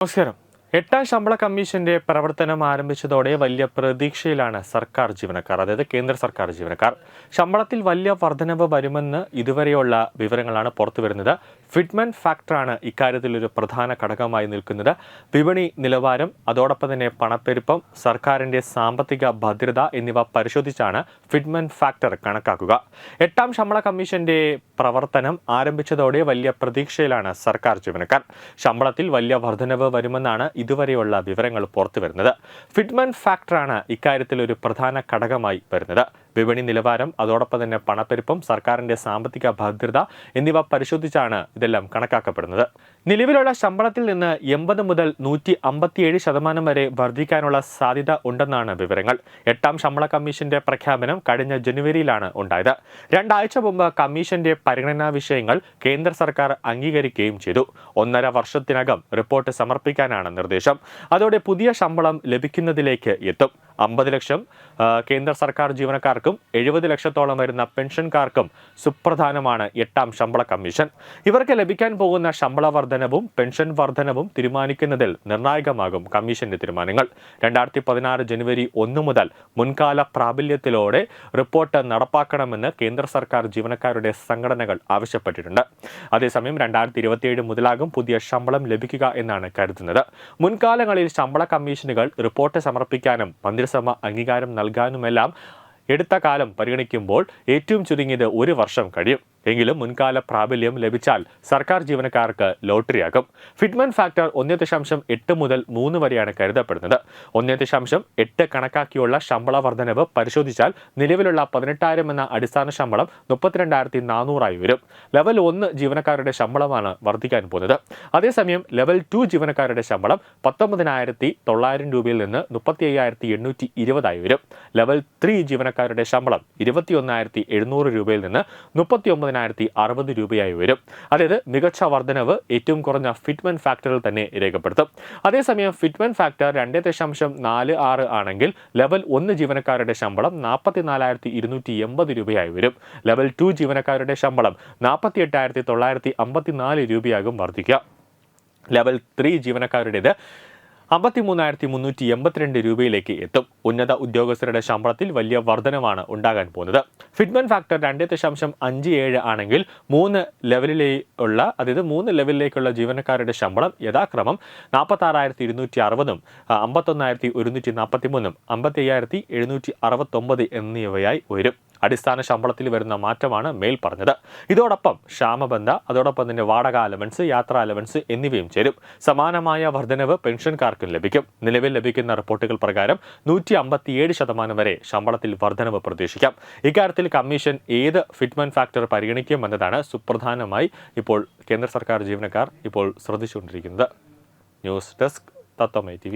നമസ്കാരം എട്ടാം ശമ്പള കമ്മീഷന്റെ പ്രവർത്തനം ആരംഭിച്ചതോടെ വലിയ പ്രതീക്ഷയിലാണ് സർക്കാർ ജീവനക്കാർ അതായത് കേന്ദ്ര സർക്കാർ ജീവനക്കാർ. ശമ്പളത്തിൽ വലിയ വർധനവ് വരുമെന്ന് ഇതുവരെയുള്ള വിവരങ്ങളാണ് പുറത്തു വരുന്നത്. ഫിറ്റ്മെൻ ഫാക്ടറാണ് ഇക്കാര്യത്തിൽ ഒരു പ്രധാന ഘടകമായി നിൽക്കുന്നത്. വിപണി നിലവാരം അതോടൊപ്പം തന്നെ പണപ്പെരുപ്പം സർക്കാരിന്റെ സാമ്പത്തിക ഭദ്രത എന്നിവ പരിശോധിച്ചാണ് ഫിറ്റ്മെൻ ഫാക്ടർ കണക്കാക്കുക. എട്ടാം ശമ്പള കമ്മീഷന്റെ പ്രവർത്തനം ആരംഭിച്ചതോടെ വലിയ പ്രതീക്ഷയിലാണ് സർക്കാർ ജീവനക്കാർ. ശമ്പളത്തിൽ വലിയ വർധനവ് വരുമെന്നാണ് ഇതുവരെയുള്ള വിവരങ്ങൾ പുറത്തു വരുന്നത് ഫിറ്റ്മെന്റ് ഫാക്ടറാണ് ഇക്കാര്യത്തിൽ ഒരു പ്രധാന ഘടകമായി വരുന്നത്. വിപണി നിലവാരം അതോടൊപ്പം തന്നെ പണപ്പെരുപ്പം സർക്കാരിന്റെ സാമ്പത്തിക ഭദ്രത എന്നിവ പരിശോധിച്ചാണ് ഇതെല്ലാം കണക്കാക്കപ്പെടുന്നത്. നിലവിലുള്ള ശമ്പളത്തിൽ നിന്ന് എൺപത് മുതൽ നൂറ്റി അമ്പത്തിയേഴ് ശതമാനം വരെ വർദ്ധിക്കാനുള്ള സാധ്യത ഉണ്ടെന്നാണ് വിവരങ്ങൾ. എട്ടാം ശമ്പള കമ്മീഷന്റെ പ്രഖ്യാപനം കഴിഞ്ഞ ജനുവരിയിലാണ് ഉണ്ടായത്. രണ്ടാഴ്ച മുമ്പ് കമ്മീഷന്റെ പരിഗണനാ വിഷയങ്ങൾ കേന്ദ്ര സർക്കാർ അംഗീകരിക്കുകയും ചെയ്തു. ഒന്നര വർഷത്തിനകം റിപ്പോർട്ട് സമർപ്പിക്കാനാണ് നിർദ്ദേശം. അതോടെ പുതിയ ശമ്പളം ലഭിക്കുന്നതിലേക്ക് എത്തും. അമ്പത് ലക്ഷം. കേന്ദ്ര സർക്കാർ ജീവനക്കാർക്കും എഴുപത് ലക്ഷത്തോളം വരുന്ന പെൻഷൻകാർക്കും സുപ്രധാനമാണ് എട്ടാം ശമ്പള കമ്മീഷൻ. ഇവർക്ക് ലഭിക്കാൻ പോകുന്ന ശമ്പള വർധനവും പെൻഷൻ വർധനവും തീരുമാനിക്കുന്നതിൽ നിർണായകമാകും കമ്മീഷന്റെ തീരുമാനങ്ങൾ. രണ്ടായിരത്തി പതിനാറ് ജനുവരി ഒന്ന് മുതൽ മുൻകാല പ്രാബല്യത്തിലോടെ റിപ്പോർട്ട് നടപ്പാക്കണമെന്ന് കേന്ദ്ര സർക്കാർ ജീവനക്കാരുടെ സംഘടനകൾ ആവശ്യപ്പെട്ടിട്ടുണ്ട്. അതേസമയം രണ്ടായിരത്തി ഇരുപത്തിയേഴ് മുതലാകും പുതിയ ശമ്പളം ലഭിക്കുക എന്നാണ് കരുതുന്നത്. മുൻകാലങ്ങളിൽ ശമ്പള കമ്മീഷനുകൾ റിപ്പോർട്ട് സമർപ്പിക്കാനും മന്ത്രിസഭ അംഗീകാരം നൽകാനുമെല്ലാം എടുത്ത കാലം പരിഗണിക്കുമ്പോൾ ഏറ്റവും ചുരുങ്ങിയത് ഒരു വർഷം കഴിയും. എങ്കിലും മുൻകാല പ്രാബല്യം ലഭിച്ചാൽ സർക്കാർ ജീവനക്കാർക്ക് ലോട്ടറിയാകും. ഫിറ്റ്മെൻ ഫാക്ടർ ഒന്നേ ദശാംശം എട്ട് മുതൽ മൂന്ന് വരെയാണ് കരുതപ്പെടുന്നത്. ഒന്നേ ദശാംശം എട്ട് കണക്കാക്കിയുള്ള ശമ്പള വർധനവ് പരിശോധിച്ചാൽ നിലവിലുള്ള പതിനെട്ടായിരം എന്ന അടിസ്ഥാന ശമ്പളം മുപ്പത്തിരണ്ടായിരത്തി നാനൂറായി വരും. ലെവൽ ഒന്ന് ജീവനക്കാരുടെ ശമ്പളമാണ് വർദ്ധിക്കാൻ പോകുന്നത്. അതേസമയം ലെവൽ ടു ജീവനക്കാരുടെ ശമ്പളം പത്തൊമ്പതിനായിരത്തി തൊള്ളായിരം രൂപയിൽ നിന്ന് മുപ്പത്തി അയ്യായിരത്തി എണ്ണൂറ്റി ഇരുപതായി വരും. ലെവൽ ത്രീ ജീവനക്കാരുടെ ശമ്പളം ഇരുപത്തിയൊന്നായിരത്തി എഴുന്നൂറ് രൂപയിൽ നിന്ന് മുപ്പത്തി ഒമ്പതിനായിരത്തി അറുപത് രൂപയായി വരും. അതായത് മികച്ച വർധനവ് ഏറ്റവും കുറഞ്ഞ ഫിറ്റ്മൻ ഫാക്ടറിൽ തന്നെ രേഖപ്പെടുത്തും. അതേസമയം ഫിറ്റ്മൻ ഫാക്ടർ രണ്ട് ദശാംശം നാല് ആറ് ആണെങ്കിൽ ലെവൽ ഒന്ന് ജീവനക്കാരുടെ ശമ്പളം നാൽപ്പത്തിനാലായിരത്തി ഇരുന്നൂറ്റി എൺപത് രൂപയായി വരും. ലെവൽ ടു ജീവനക്കാരുടെ ശമ്പളം നാൽപ്പത്തി എട്ടായിരത്തി തൊള്ളായിരത്തി അമ്പത്തിനാല് രൂപയാകും വർദ്ധിക്കുക ലെവൽ ത്രീ ജീവനക്കാരുടേത് അമ്പത്തിമൂന്നായിരത്തി മുന്നൂറ്റി എൺപത്തിരണ്ട് രൂപയിലേക്ക് എത്തും. ഉന്നത ഉദ്യോഗസ്ഥരുടെ ശമ്പളത്തിൽ വലിയ വർധനമാണ് ഉണ്ടാകാൻ പോകുന്നത്. ഫിറ്റ്മൻ ഫാക്ടർ രണ്ട് ദശാംശം അഞ്ച് ഏഴ് ആണെങ്കിൽ മൂന്ന് ലെവലിലുള്ള അതായത് മൂന്ന് ലെവലിലേക്കുള്ള ജീവനക്കാരുടെ ശമ്പളം യഥാക്രമം നാൽപ്പത്തി ആറായിരത്തി ഇരുന്നൂറ്റി അറുപതും അമ്പത്തൊന്നായിരത്തി ഒരുന്നൂറ്റി നാൽപ്പത്തി മൂന്നും അമ്പത്തി അയ്യായിരത്തി എഴുന്നൂറ്റി അറുപത്തൊമ്പത് എന്നിവയായി ഉയരും. അടിസ്ഥാന ശമ്പളത്തിൽ വരുന്ന മാറ്റമാണ് മേൽ പറഞ്ഞത്. ഇതോടൊപ്പം ക്ഷാമബന്ധ അതോടൊപ്പം തന്നെ വാടക അലവൻസ് യാത്രാ അലവൻസ് എന്നിവയും ചേരും. സമാനമായ വർധനവ് പെൻഷൻകാർക്കും ലഭിക്കും. നിലവിൽ ലഭിക്കുന്ന റിപ്പോർട്ടുകൾ പ്രകാരം നൂറ്റി അമ്പത്തിയേഴ് ശതമാനം വരെ ശമ്പളത്തിൽ വർധനവ് പ്രതീക്ഷിക്കാം. ഇക്കാര്യത്തിൽ കമ്മീഷൻ ഏത് ഫിറ്റ്മെന്റ് ഫാക്ടർ പരിഗണിക്കുമെന്നതാണ് സുപ്രധാനമായി ഇപ്പോൾ കേന്ദ്ര സർക്കാർ ജീവനക്കാർ ഇപ്പോൾ ശ്രദ്ധിച്ചുകൊണ്ടിരിക്കുന്നത്. News desk Tatwamayi T